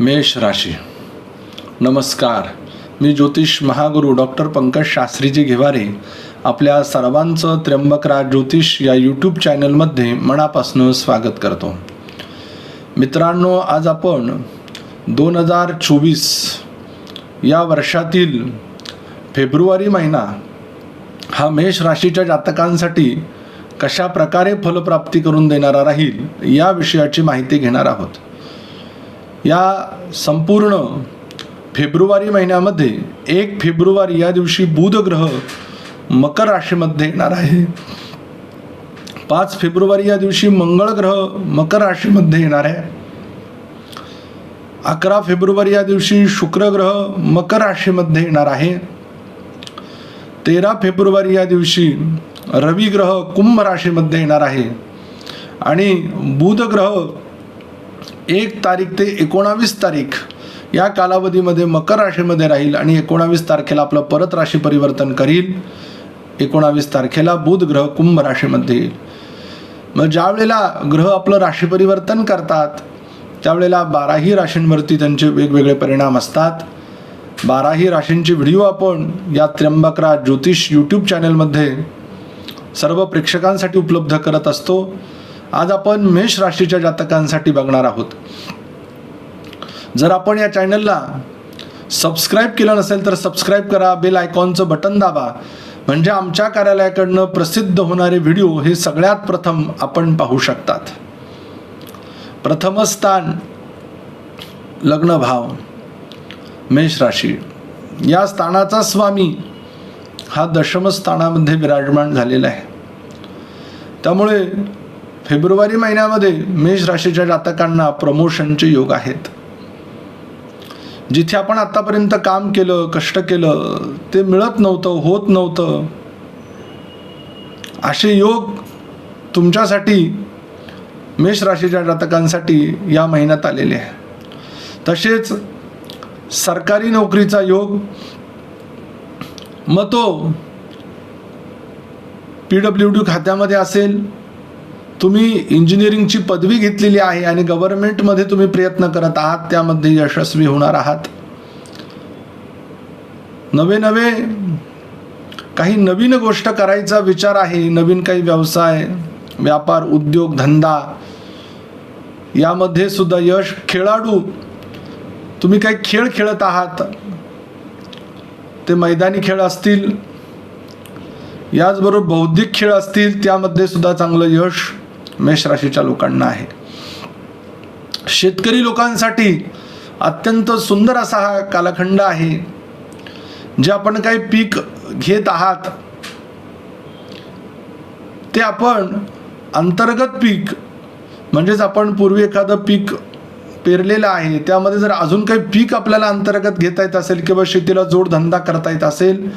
मेष राशी. नमस्कार. मी ज्योतिष महागुरू डॉक्टर पंकज शास्त्रीजी घेवारे आपल्या सर्वांचं त्र्यंबकराज ज्योतिष या यूट्यूब चॅनलमध्ये मनापासून स्वागत करतो. मित्रांनो आज आपण दोन हजार चोवीस या वर्षातील फेब्रुवारी महिना हा मेष राशीच्या जातकांसाठी कशा प्रकारे फलप्राप्ती करून देणारा राहील या विषयाची माहिती घेणार आहोत. या संपूर्ण फेब्रुवारी महिन्यामध्ये एक फेब्रुवारी या दिवशी बुध ग्रह मकर राशीमध्ये येणार आहे. पाच फेब्रुवारी या दिवशी मंगळ ग्रह मकर राशीमध्ये येणार आहे. अकरा फेब्रुवारी या दिवशी शुक्र ग्रह मकर राशीमध्ये येणार आहे. तेरा फेब्रुवारी या दिवशी रवी ग्रह कुंभ राशीमध्ये येणार आहे. आणि बुध ग्रह एक तारीख ते एकोणावीस तारीख या कालावधीमध्ये मकर राशीमध्ये राहील आणि एकोणावीस तारखेला आपलं परत राशी परिवर्तन करील. एकोणावीस तारखेला बुध ग्रह कुंभ राशीमध्ये येईल. मग ज्या वेळेला ग्रह आपलं राशी परिवर्तन करतात त्यावेळेला बाराही राशींवरती त्यांचे वेगवेगळे परिणाम असतात. बाराही राशींचे व्हिडिओ आपण या त्र्यंबकराज ज्योतिष यूट्यूब चॅनलमध्ये सर्व प्रेक्षकांसाठी उपलब्ध करत असतो. आज आपण मेष राशीच्या जातकांसाठी बघणार आहोत. जर आपण या चॅनलला सबस्क्राईब केलं नसेल तर सबस्क्राईब करा बेल आयकॉनचं बटन दाबा. म्हणजे आमच्या कार्यालयाकडनं प्रसिद्ध होणारे व्हिडिओ हे सगळ्यात प्रथम आपण पाहू शकतात. प्रथम स्थान लग्न भाव मेष राशी. या स्थानाचा स्वामी हा दशमस्थानामध्ये विराजमान झालेला आहे. त्यामुळे फेब्रुवारी महिन्यामध्ये मेष राशीच्या जातकांना प्रमोशनचे योग आहेत. जिथे आपण आतापर्यंत काम केलं कष्ट केलं ते मिळत नव्हतं होत नव्हतं असे योग तुमच्यासाठी मेष राशीच्या जातकांसाठी या महिन्यात आलेले आहे तसेच सरकारी नोकरीचा योग मग तो पी डब्ल्यू डी खात्यामध्ये असेल तुम्ही इंजिनिअरिंगची पदवी घेतलेली आहे आणि गव्हर्नमेंटमध्ये तुम्ही प्रयत्न करत आहात त्यामध्ये यशस्वी होणार आहात. नवे नवे काही नवीन गोष्ट करायचा विचार आहे नवीन काही व्यवसाय व्यापार उद्योग धंदा यामध्ये सुद्धा यश. खेळाडू तुम्ही काही खेळ खेळत आहात ते मैदानी खेळ असतील याचबरोबर बौद्धिक खेळ असतील त्यामध्ये सुद्धा चांगलं यश. मेष राशीच्या लोकांना आहे. शेतकरी लोकांसाठी अत्यंत सुंदर असा हा कालखंड आहे. जे आपण काही पीक घेत आहात ते आपण अंतर्गत पीक म्हणजेच आपण पूर्वी एखादं पीक पेरलेलं आहे त्यामध्ये जर अजून काही पीक आपल्याला अंतर्गत घेता येत असेल किंवा शेतीला जोडधंदा करता येत असेल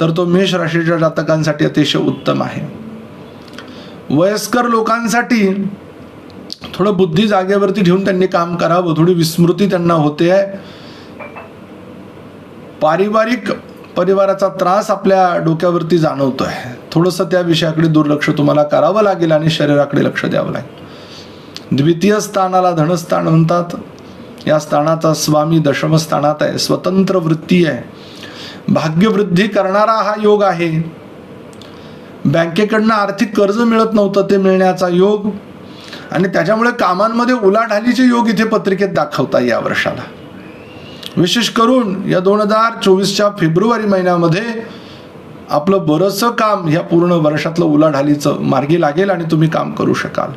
तर तो मेष राशीच्या जातकांसाठी अतिशय उत्तम आहे. वयस्कर लोकांसाठी थोडं बुद्धी जागेवरती ठेवून त्यांनी काम करावं थोडी विस्मृती त्यांना होते. आहे पारिवारिक परिवाराचा त्रास आपल्या डोक्यावरती जाणवतोय. थोडंसं त्या विषयाकडे दुर्लक्ष तुम्हाला करावं लागेल आणि शरीराकडे लक्ष द्यावं लागेल. द्वितीय स्थानाला धनस्थान म्हणतात. या स्थानाचा स्वामी दशम स्थानात आहे. स्वतंत्र वृत्ती आहे. भाग्यवृद्धी करणारा हा योग आहे. बँकेकडनं आर्थिक कर्ज मिळत नव्हतं ते मिळण्याचा योग. आणि त्याच्यामुळे कामांमध्ये उलाढालीचे योग इथे पत्रिकेत दाखवता या वर्षाला. विशेष करून या दोन हजार चोवीसच्या फेब्रुवारी महिन्यामध्ये आपलं बरंचसं काम ह्या पूर्ण वर्षातलं उलाढालीचं मार्गी लागेल आणि तुम्ही काम करू शकाल.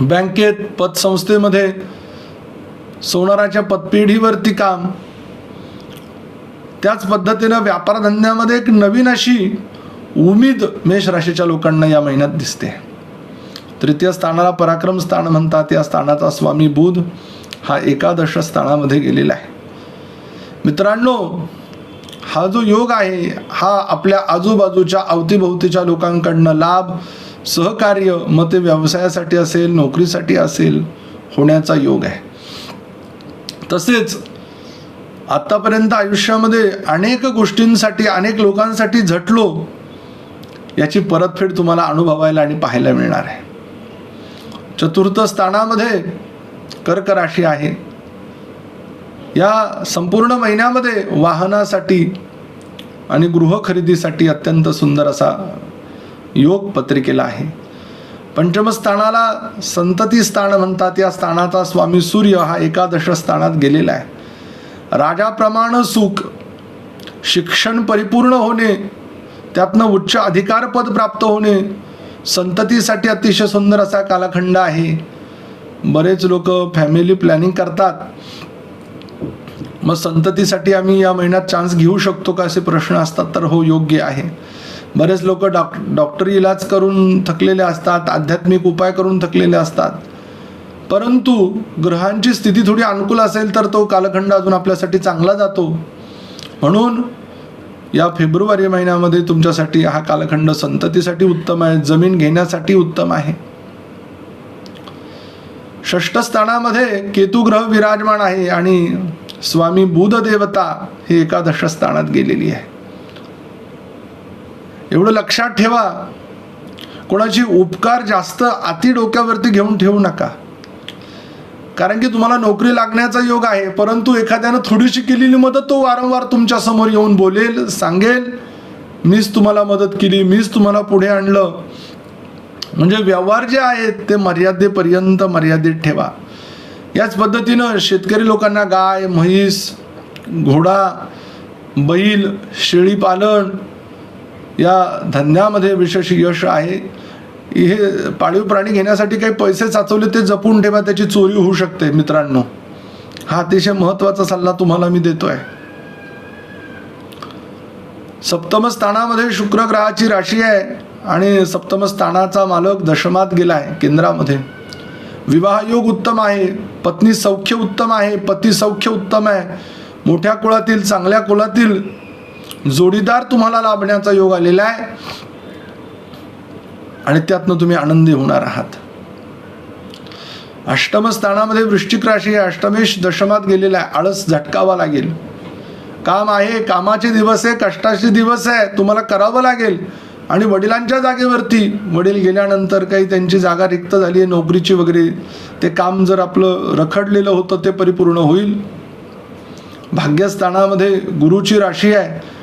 बँकेत पतसंस्थेमध्ये सोनाराच्या पतपेढीवरती काम. त्याच पद्धतीनं व्यापारधंद्यामध्ये एक नवीन अशी उमेद मेष राशीच्या लोकांना या महिन्यात दिसते. तृतीय स्थानाला पराक्रम स्थान म्हणतात. या स्थानाचा स्वामी बुध हा एकादश स्थानामध्ये गेलेला आहे. मित्रांनो हा जो योग आहे हा आपल्या आजूबाजूच्या अवतीभोवतीच्या लोकांकडनं लाभ सहकार्य मग ते व्यवसायासाठी असेल नोकरीसाठी असेल होण्याचा योग आहे. तसेच आत्तापर्यंत आयुष्यामध्ये अनेक गोष्टींसाठी अनेक लोकांसाठी झटलो याची परतफेड तुम्हाला अनुभवायला आणि पाहायला मिळणार आहे. चतुर्थ स्थानामध्ये कर्क राशी आहे. या संपूर्ण महिन्यामध्ये वाहनासाठी आणि गृह खरेदीसाठी अत्यंत सुंदर असा योग पत्रिकेला आहे. पंचमस्थानाला संतती स्थान म्हणतात. या स्थानाचा स्वामी सूर्य हा एकादश स्थानात गेलेला आहे. राजाप्रमाण सुख शिक्षण परिपूर्ण होणे त्यातनं उच्च अधिकारपद प्राप्त होणे संततीसाठी अतिशय सुंदर असा कालखंड आहे. बरेच लोक फॅमिली प्लॅनिंग करतात. मग संततीसाठी आम्ही या महिन्यात चान्स घेऊ शकतो का असे प्रश्न असतात तर हो योग्य आहे. बरेच लोक डॉक डॉक्टरी इलाज करून थकलेले असतात आध्यात्मिक उपाय करून थकलेले असतात. परंतु ग्रहांची स्थिती थोडी अनुकूल असेल तर तो कालखंड अजून आपल्यासाठी चांगला जातो. म्हणून या फेब्रुवारी महिन्यामध्ये तुमच्यासाठी हा कालखंड संततीसाठी उत्तम आहे जमीन घेण्यासाठी उत्तम आहे. षष्ठ स्थानामध्ये केतू ग्रह विराजमान आहे आणि स्वामी बुध देवता हे एकादश स्थानात गेलेली आहे. एवढं लक्षात ठेवा कोणाची उपकार जास्त अति डोक्यावरती घेऊन ठेवू नका. कारण की तुम्हाला नोकरी लागण्याचा योग आहे परंतु एखाद्यानं थोडीशी केलेली मदत तो वारंवार तुमच्यासमोर येऊन बोलेल सांगेल मीच तुम्हाला मदत केली मीच तुम्हाला पुढे आणलं. म्हणजे व्यवहार जे आहेत ते मर्यादेपर्यंत मर्यादित ठेवा. याच पद्धतीनं शेतकरी लोकांना गाय म्हैस घोडा बैल शेळीपालन या धंद्यामध्ये विशेष यश आहे. हे पाळीव प्राणी घेण्यासाठी काही पैसे साचवले ते जपून ठेवा त्याची चोरी होऊ शकते मित्रांनो. हा अतिशय महत्त्वाचा सल्ला तुम्हाला मी देतोय. सप्तम स्थानामध्ये शुक्र ग्रहाची राशी आहे आणि सप्तम स्थानाचा मालक दशमात गेला आहे केंद्रामध्ये. विवाह योग उत्तम आहे पत्नी सौख्य उत्तम आहे पती सौख्य उत्तम आहे. मोठ्या कुळातील चांगल्या कुळातील जोडीदार तुम्हाला लाभण्याचा योग आलेला आहे. आणि त्यातनं तुम्ही आनंदी होणार आहात. अष्टमस्थानामध्ये वृश्चिक राशी आहे. अष्टमेश दशमात गेलेला आहे. आळस झटकावा लागेल. काम आहे कामाचे दिवस आहे कष्टाचे दिवस आहे. तुम्हाला करावं लागेल. आणि वडिलांच्या जागेवरती वडील गेल्यानंतर काही त्यांची जागा रिक्त झाली आहे नोकरीची वगैरे. ते काम जर आपलं रखडलेलं होतं ते परिपूर्ण होईल. भाग्यस्थानामध्ये गुरुची राशी आहे.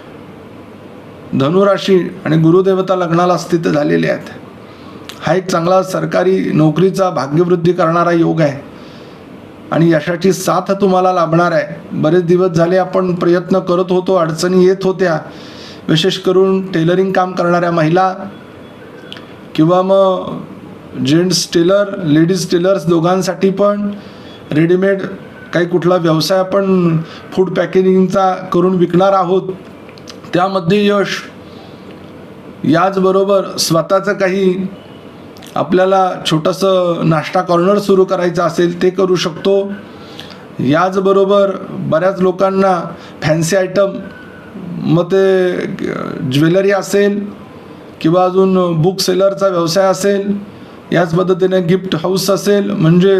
धनुराशी आणि गुरुदेवता लग्नाला स्थित झालेले आहेत. हा एक चांगला सरकारी नोकरीचा भाग्यवृद्धी करणारा योग आहे. आणि यशाची साथ तुम्हाला लाभणार आहे. बरेच दिवस झाले आपण प्रयत्न करत होतो अडचणी येत होत्या. विशेष करून टेलरिंग काम करणाऱ्या महिला किंवा मग जेंट्स टेलर लेडीज टेलर्स दोघांसाठी पण रेडीमेड काही कुठला व्यवसाय आपण फूड पॅकेजिंगचा करून विकणार आहोत. त्यामध्ये यश. याचबरोबर स्वतःचं काही आपल्याला छोटंसं नाश्ता कॉर्नर सुरू करायचं असेल ते करू शकतो. याचबरोबर बऱ्याच लोकांना फॅन्सी आयटम मग ते ज्वेलरी असेल किंवा अजून बुक सेलरचा व्यवसाय असेल याच पद्धतीने गिफ्ट हाऊस असेल म्हणजे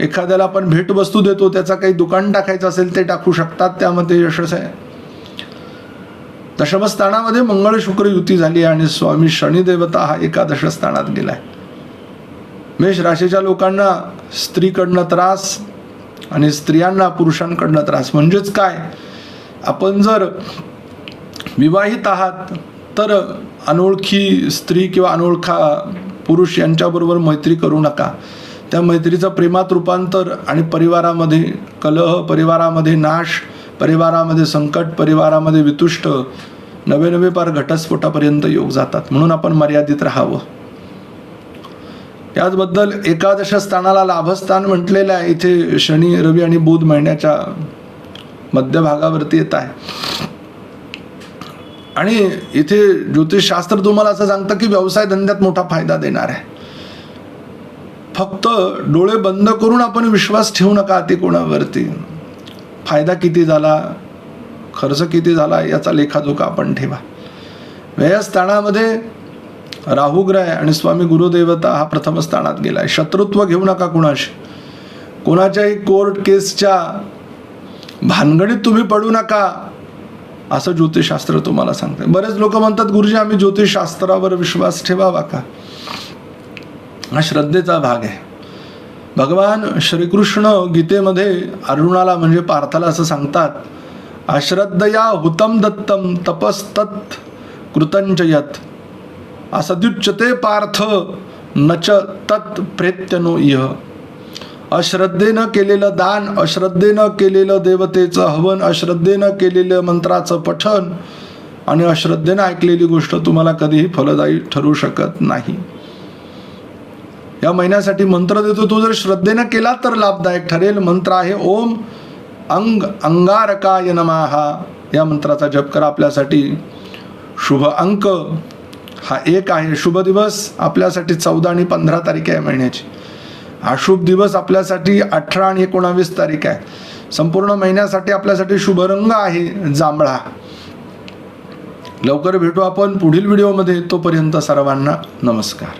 एखाद्याला आपण भेटवस्तू देतो त्याचा काही दुकान टाकायचं असेल ते टाकू शकतात त्यामध्ये यशस आहे दशमस्थानामध्ये मंगळ शुक्र युती झाली आणि स्वामी शनिदेवता हा एकादश स्थानात गेलाय. मेष राशीच्या लोकांना स्त्रीकडनं त्रास आणि स्त्रियांना पुरुषांकडनं त्रास म्हणजेच काय? आपण जर विवाहित आहात तर अनोळखी स्त्री किंवा अनोळखा पुरुष यांच्याबरोबर मैत्री करू नका. त्या मैत्रीचं प्रेमात रूपांतर आणि परिवारामध्ये कलह परिवारामध्ये नाश परिवारामध्ये संकट परिवारामध्ये वितुष्ट नवे नवे पार घटस्फोटापर्यंत योग जातात. म्हणून आपण मर्यादित राहावं. याचबद्दल एकादश स्थानाला लाभस्थान म्हटलेलं आहे. इथे शनी रवी आणि बुध महिन्याच्या मध्यभागावरती येत आहे. आणि इथे ज्योतिषशास्त्र तुम्हाला असं सांगतं की व्यवसाय धंद्यात मोठा फायदा देणार आहे. फक्त डोळे बंद करून आपण विश्वास ठेवू नका ते कोणावरती. फायदा किती झाला खर्च किती झाला याचा लेखाजोखा आपण ठेवा. व्ययस्थानामध्ये राहुग्रह आणि स्वामी गुरुदेवता हा प्रथम स्थानात गेला आहे शत्रुत्व घेऊ नका कुणाशी. कोणाच्याही कोर्ट केसच्या भानगडीत तुम्ही पडू नका असं ज्योतिषशास्त्र तुम्हाला सांगते. बरेच लोक म्हणतात गुरुजी आम्ही ज्योतिषशास्त्रावर विश्वास ठेवावा का? हा श्रद्धेचा भाग आहे. भगवान श्रीकृष्ण गीतेमध्ये अर्जुनाला म्हणजे पार्थाला असं सांगतात अश्रद्धया हुतम दत्तम तपस्तत् कृतंचयत असद्युच्यते पार्थ नच तत् प्रेत्यनो इह. अश्रद्धेनं केलेलं दान अश्रद्धेनं केलेलं देवतेचं हवन अश्रद्धेनं केलेलं मंत्राचं पठन आणि अश्रद्धेनं ऐकलेली गोष्ट तुम्हाला कधीही फलदायी ठरू शकत नाही. या महिन्यासाठी मंत्र देतो. तो जर श्रद्धेनं केला तर लाभदायक ठरेल. मंत्र आहे ओम अंग अंगारकाय नमाहा. या मंत्राचा जप करा आपल्यासाठी. शुभ अंक. हा एक आहे. शुभ दिवस आपल्यासाठी चौदा आणि पंधरा तारीख आहे महिन्याची. हा शुभ दिवस आपल्यासाठी अठरा आणि एकोणावीस तारीख आहे. संपूर्ण महिन्यासाठी आपल्यासाठी शुभ रंग आहे जांभळा. लवकर भेटू आपण पुढील व्हिडिओमध्ये. तोपर्यंत सर्वांना नमस्कार.